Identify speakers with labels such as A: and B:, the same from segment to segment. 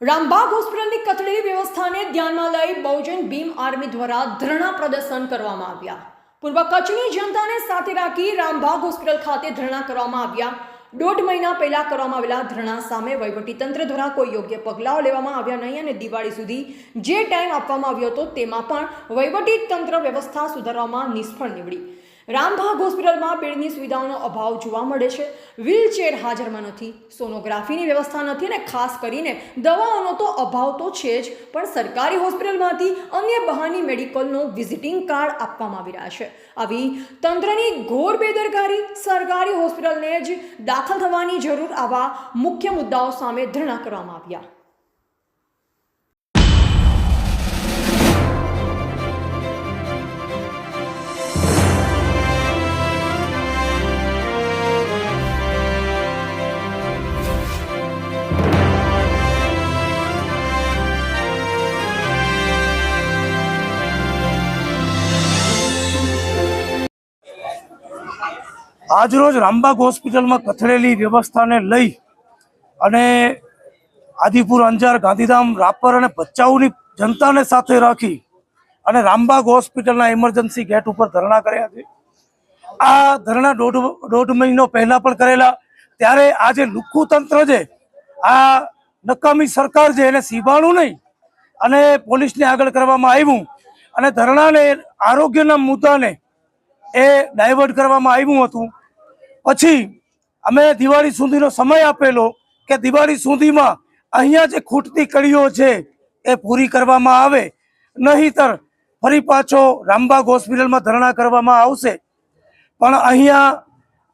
A: રામબાગ હોસ્પિટલની કથળેલી વ્યવસ્થાને ધ્યાનમાં લઈ બહુજન ભીમ આર્મી દ્વારા ધરણા પ્રદર્શન કરવામાં આવ્યા. પૂર્વ કચ્છની જનતાને સાથે રાખી રામબાગ હોસ્પિટલ ખાતે ધરણા કરવામાં આવ્યા. દોઢ મહિના પહેલા કરવામાં આવેલા ધરણા સામે વહીવટીતંત્ર દ્વારા કોઈ યોગ્ય પગલાઓ લેવામાં આવ્યા નહીં અને દિવાળી સુધી જે ટાઈમ આપવામાં આવ્યો હતો તેમાં પણ વહીવટીતંત્ર વ્યવસ્થા સુધારવામાં નિષ્ફળ નીવડી. રામભાગ હોસ્પિટલમાં બેડની સુવિધાઓનો અભાવ જોવા મળે છે. વ્હીલચેર હાજરમાં નથી, સોનોગ્રાફીની વ્યવસ્થા નથી અને ખાસ કરીને દવાઓનો તો અભાવ તો છે જ, પણ સરકારી હોસ્પિટલમાંથી અન્ય બહારની મેડિકલનો વિઝિટિંગ કાર્ડ આપવામાં આવી રહ્યા છે. આવી તંત્રની ઘોર બેદરકારી સરકારી હોસ્પિટલને જ દાખલ થવાની જરૂર આવા મુખ્ય મુદ્દાઓ સામે ધરણા કરવામાં આવ્યા.
B: આજરોજ રામબાગ હોસ્પિટલમાં કથળેલી વ્યવસ્થાને લઈ અને આદિપુર, અંજાર, ગાંધીધામ, રાપર અને ભચાઉની જનતાને સાથે રાખી અને રામબાગ હોસ્પિટલના ઇમરજન્સી ગેટ ઉપર ધરણા કર્યા છે. આ ધરણા દોઢ દોઢ મહિનો પહેલાં પણ કરેલા. ત્યારે આ જે લુખ્ખું તંત્ર છે આ નકામી સરકાર છે એને સીબાણું નહીં અને પોલીસને આગળ કરવામાં આવ્યું અને ધરણાને આરોગ્યના મુદ્દાને એ ડાયવર્ટ કરવામાં આવ્યું હતું. પછી અમે દિવાળી સુધીનો સમય આપેલો કે દિવાળી સુધીમાં અહીંયા જે ખૂટતી કડીઓ છે એ પૂરી કરવામાં આવે. નહીતર ફરી પાછો રામબાગ હોસ્પિટલમાં ધરણા કરવામાં આવશે. પણ અહીંયા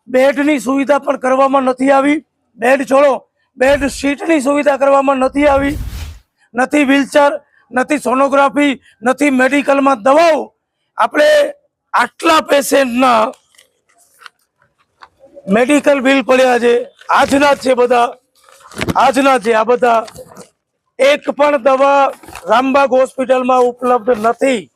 B: બેડની સુવિધા પણ કરવામાં નથી આવી. બેડ છોડો બેડ શીટની સુવિધા કરવામાં નથી આવી. નથી વ્હીલચેર, નથી સોનોગ્રાફી, નથી મેડિકલમાં દવાઓ. આપણે આટલા પેશન્ટના મેડિકલ બિલ પડ્યા છે. આજના છે બધા. આજના છે આ બધા. એક પણ દવા રામબાગ હોસ્પિટલમાં ઉપલબ્ધ નથી.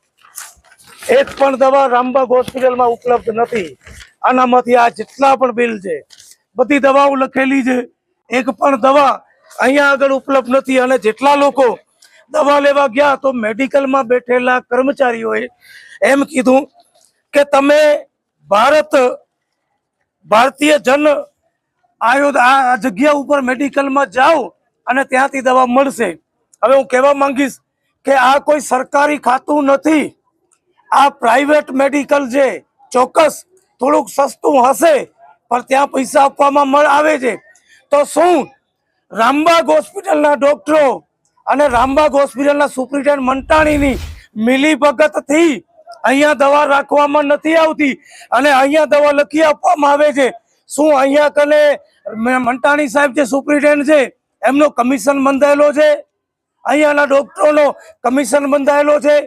B: એક પણ દવા રામબાગ હોસ્પિટલમાં ઉપલબ્ધ નથી. આનામાંથી આ જેટલા પણ બિલ છે. બધી દવાઓ લખેલી છે. એક પણ દવા અહીંયા આગળ ઉપલબ્ધ નથી અને જેટલા લોકો દવા લેવા ગયા તો મેડિકલમાં બેઠેલા કર્મચારીઓએ એમ કીધું કે તમે ભારત ભારતીય જન આયોધ આ જગ્યા ઉપર મેડિકલમાં જાઓ અને ત્યાંથી દવા મળશે. હવે હું કહેવા માંગીશ કે આ કોઈ સરકારી ખાતું નથી. આ પ્રાઇવેટ મેડિકલ છે. ચોક્કસ થોડુંક સસ્તું હશે, પણ ત્યાં પૈસા આપવામાં મળ- આવે છે. તો શું રામબાગ હોસ્પિટલના ડોક્ટરો અને રામબાગ હોસ્પિટલના સુપ્રિન્ટેન્ડન્ટ મંટાણીની મિલીભગતથી અહીંયા દવા રાખવામાં નથી આવતી. અને અહીંયા દવા લખી આપવામાં આવે છે. શું અહીંયા કને મંટાણી સાહેબ જે સુપ્રિન્ટેન્ડન્ટ છે, એમનો કમિશન બંધાયેલો છે? અહીંયાના ડોક્ટરોનો કમિશન બંધાયેલો છે.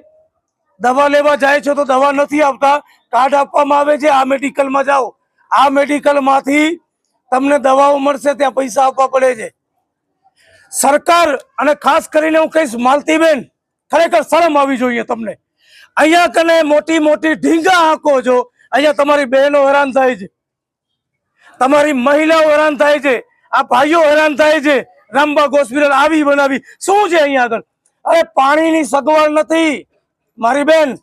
B: દવા લેવા જાય છે તો દવા નથી આવતા. કાર્ડ આપવામાં આવે છે. આ મેડિકલમાં જાઓ. આ મેડિકલમાંથી તમને દવાઓ મળશે, ત્યાં પૈસા આપવા પડે છે. સરકાર, અને ખાસ કરીને હું કહીશ, માલતીબેન, ખરેખર શરમ આવી જોઈએ તમને. અહીંયા કને મોટી મોટી ઢીંગા હાંકો છો. અહીંયા તમારી બહેનો હેરાન થાય છે. તમારી મહિલાઓ હેરાન થાય છે. આ ભાઈઓ હેરાન થાય છે. રામબાગ હોસ્પિટલ આવી બનાવી. શું છે અહીંયા આગળ? અરે પાણીની સગવડ નથી, મારી બેન.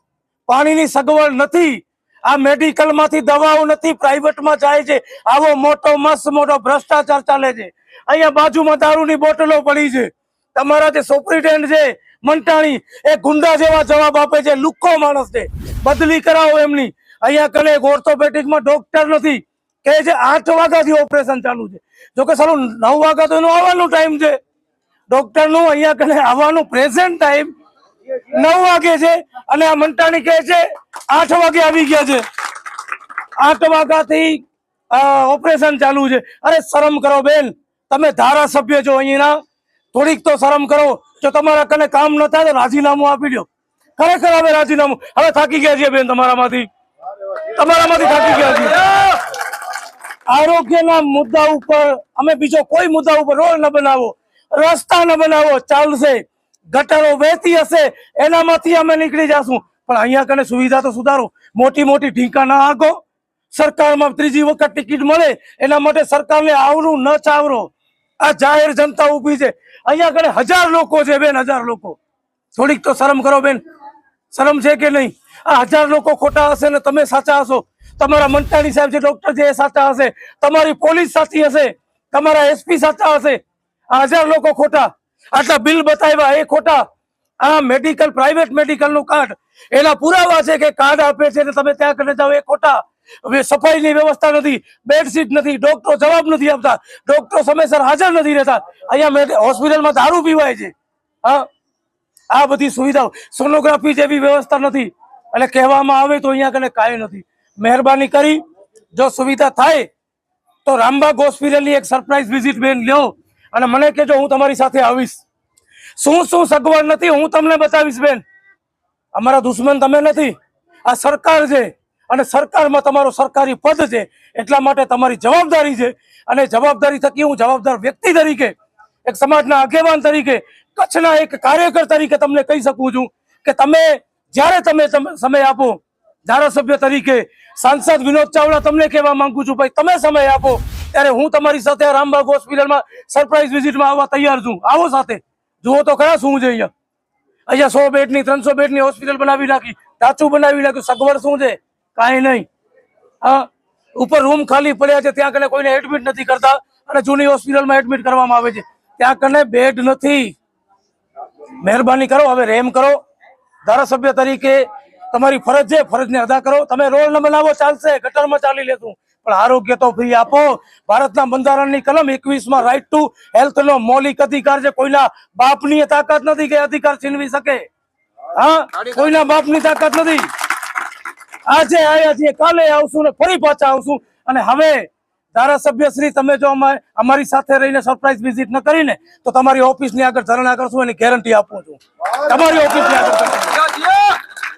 B: પાણીની સગવડ નથી. આ મેડિકલમાંથી દવાઓ નથી, પ્રાઇવેટમાં જાય છે. આવો મોટો, મસ્ત મોટો ભ્રષ્ટાચાર ચાલે છે. અહીંયા બાજુમાં દારૂની બોટલો પડી છે. તમારા જે સુપ્રિન્ટેન્ડન્ટ છે મંટાણી એ ગુંડા જેવા જવાબ આપે છે લુક્કો માણસ છે. બદલી કરાવો એમની. અહીંયા કને એક ઓર્થોપેટિકમાં ડોક્ટર નથી. કે જે આઠ વાગ્યાથી ઓપરેશન ચાલુ છે. જોકે સારું નવ વાગ્યા તો એનું આવવાનું ટાઈમ છે. ડોક્ટરનું અહીંયા કને આવવાનું પ્રેઝન્ટ ટાઈમ નવ વાગે છે અને આ મંટાણી કહે છે, આઠ વાગે આવી ગયા છે. આઠ વાગ્યાથી ઓપરેશન ચાલુ છે. અરે શરમ કરો બેન. તમે ધારાસભ્ય છો અહીંના. થોડીક તો શરમ કરો. જો તમારા કને કામ ન થાય તો રાજીનામું આપી દો. ખરેખર હવે રાજીનામું હવે થાકી ગયા છીએ બેન તમારામાંથી. તમારામાંથી થાકી ગયા છીએ. આરોગ્યના મુદ્દા ઉપર અમે બીજો કોઈ મુદ્દા ઉપર રોડ ન બનાવો. રસ્તા ન બનાવો. ચાલશે. ગટરો વહેતી હશે. એનામાંથી અમે નીકળી જશું. પણ અહીંયા કને સુવિધા તો સુધારો. મોટી મોટી ઢીંકા ના આગો. સરકારમાં ત્રીજી વખત ટિકિટ મળે. એના માટે સરકારને આવરું ન ચાવરો. આ જાહેર જનતા ઊભી છે. અહીંયા આગળ હજાર લોકો છે બેન, હજાર લોકો. થોડીક તો શરમ કરો બેન. શરમ છે કે નહીં? આ હજાર લોકો ખોટા હશે ને તમે સાચા હશો. તમારા મંટાણી સાહેબ જે ડોક્ટર છે એ સાચા હશે. તમારી પોલીસ સાચી હશે. તમારા એસપી સાચા હશે. આ હજાર લોકો ખોટા. આટલા બિલ બતાવ્યા એ ખોટા. આ મેડિકલ, પ્રાઇવેટ મેડિકલનું કાર્ડ. એના પુરાવા છે કે કાર્ડ આપે છે તમે ત્યાં કરીને જાઓ એ ખોટા. હવે સફાઈની વ્યવસ્થા નથી, બેડશીટ નથી, ડોક્ટરો જવાબ નથી આપતા, ડોક્ટરો સમયસર હાજર નથી રહેતા. અહીંયા હોસ્પિટલમાં દારૂ પીવાય છે. હા? આ બધી સુવિધાઓ. સોનોગ્રાફી જેવી વ્યવસ્થા નથી. અને કહેવામાં આવે તો અહીંયા કને કાંઈ નથી. મહેરબાની કરી, જો સુવિધા થાય, તો રામબાગ હોસ્પિટલની એક સરપ્રાઈઝ વિઝિટ બેન લ્યો. અને મને કહેજો, હું તમારી સાથે આવીશ. શું શું સગવડ નથી, હું તમને બતાવીશ બેન. અમારા દુશ્મન તમે નથી. આ સરકાર છે. અને સરકારમાં તમારો સરકારી પદ છે એટલા માટે તમારી જવાબદારી છે. અને જવાબદારી થકી હું જવાબદાર વ્યક્તિ તરીકે, એક સમાજના આગેવાન તરીકે, કચ્છના એક કાર્યકર તરીકે તમને કહી શકું છું કે તમે, જ્યારે તમે સમ- સમય આપો, ધારાસભ્ય તરીકે, સાંસદ વિનોદ ચાવડા તમને કહેવા માંગુ છું, ભાઈ, તમે સમય આપો, ત્યારે હું તમારી સાથે રામબાગ હોસ્પિટલમાં સરપ્રાઇઝ વિઝિટમાં આવવા તૈયાર છું. આવો સાથે. જુઓ તો ખરા શું છે અહીંયા. અહીંયા સો બેડની, ત્રણસો બેડની હોસ્પિટલ બનાવી નાખી, ટાચું બનાવી નાખ્યું, સગવડ શું છે? કાંઈ નહીં. ઉપર રૂમ ખાલી પડ્યા છે, ત્યાં કને કોઈને એડમિટ નથી કરતા અને જૂની હોસ્પિટલમાં એડમિટ કરવામાં આવે છે. ત્યાં કને બેડ નથી. મહેરબાની કરો, હવે રેમ કરો. ધારાસભ્ય તરીકે તમારી ફરજ છે, ફરજને અદા કરો. તમે રોલ ન બનાવો ચાલશે, ગટરમાં ચાલી લેશું. પણ આરોગ્ય તો ફ્રી આપો. ભારતના બંધારણની કલમ એકવીસમાં રાઈટ ટુ હેલ્થ નો મૌલિક અધિકાર છે. કોઈના બાપની તાકાત નથી કે અધિકાર છીનવી શકે. હા, કોઈના બાપની તાકાત નથી. આજે આવ્યા છીએ કાલે આવશું ને ફરી પાછા આવશું. અને હવે ધારાસભ્ય શ્રી તમે જો અમા- અમારી સાથે રહીને સરપ્રાઈઝ વિઝિટ ન કરીને તો તમારી ઓફિસની આગળ ધરણા કરશું એની ગેરંટી આપું છું. તમારી ઓફિસની આગળ.